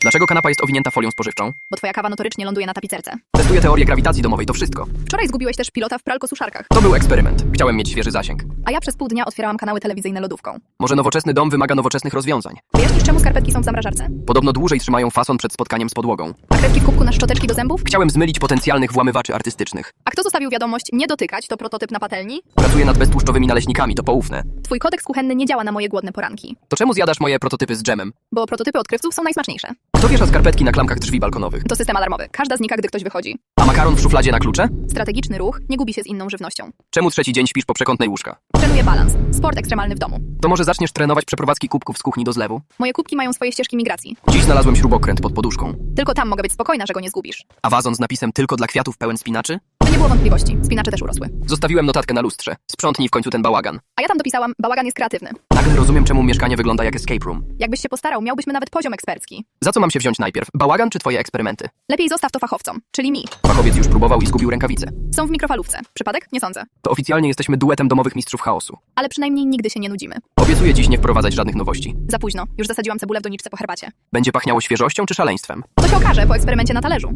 Dlaczego kanapa jest owinięta folią spożywczą? bo twoja kawa notorycznie ląduje na tapicerce. Testuję teorię grawitacji domowej, to wszystko. Wczoraj zgubiłeś też pilota w pralko-suszarkach, To był eksperyment. Chciałem mieć świeży zasięg. a ja przez pół dnia otwierałam kanały telewizyjne lodówką. Może nowoczesny dom wymaga nowoczesnych rozwiązań. Wyjaśnisz, czemu skarpetki są w zamrażarce? Podobno dłużej trzymają fason przed spotkaniem z podłogą. A kredki w kubku na szczoteczki do zębów? Chciałem zmylić potencjalnych włamywaczy artystycznych. A kto zostawił wiadomość nie dotykać, to prototyp na patelni? Pracuję nad beztłuszczowymi naleśnikami, to poufne. Twój kodeks kuchenny nie działa na moje głodne poranki, To czemu zjadasz moje prototypy z dżemem? bo prototypy odkrywców są najsmaczniejsze. Kto wiesza skarpetki na klamkach drzwi balkonowych? To system alarmowy. Każda znika, gdy ktoś wychodzi. A makaron w szufladzie na klucze? Strategiczny ruch nie gubi się z inną żywnością. Czemu trzeci dzień śpisz po przekątnej łóżka? Trenuję balans. Sport ekstremalny w domu. To może zaczniesz trenować przeprowadzki kubków z kuchni do zlewu? Moje kubki mają swoje ścieżki migracji. Dziś znalazłem śrubokręt pod poduszką. Tylko tam mogę być spokojna, że go nie zgubisz. A wazon z napisem tylko dla kwiatów pełen spinaczy? Było wątpliwości. Spinacze też urosły. Zostawiłem notatkę na lustrze. Sprzątnij w końcu ten bałagan. A ja tam dopisałam, bałagan jest kreatywny. Nagle rozumiem, czemu mieszkanie wygląda jak escape room. Jakbyś się postarał, miałbyśmy nawet poziom ekspercki. Za co mam się wziąć najpierw? Bałagan czy twoje eksperymenty? Lepiej zostaw to fachowcom, czyli mi. Fachowiec już próbował i zgubił rękawice. Są w mikrofalówce. Przypadek? Nie sądzę. To oficjalnie jesteśmy duetem domowych mistrzów chaosu. Ale przynajmniej nigdy się nie nudzimy. Obiecuję dziś nie wprowadzać żadnych nowości. Za późno. Już zasadziłam cebulę w doniczce po herbacie. Będzie pachniało świeżością czy szaleństwem? To się okaże po eksperymencie na talerzu.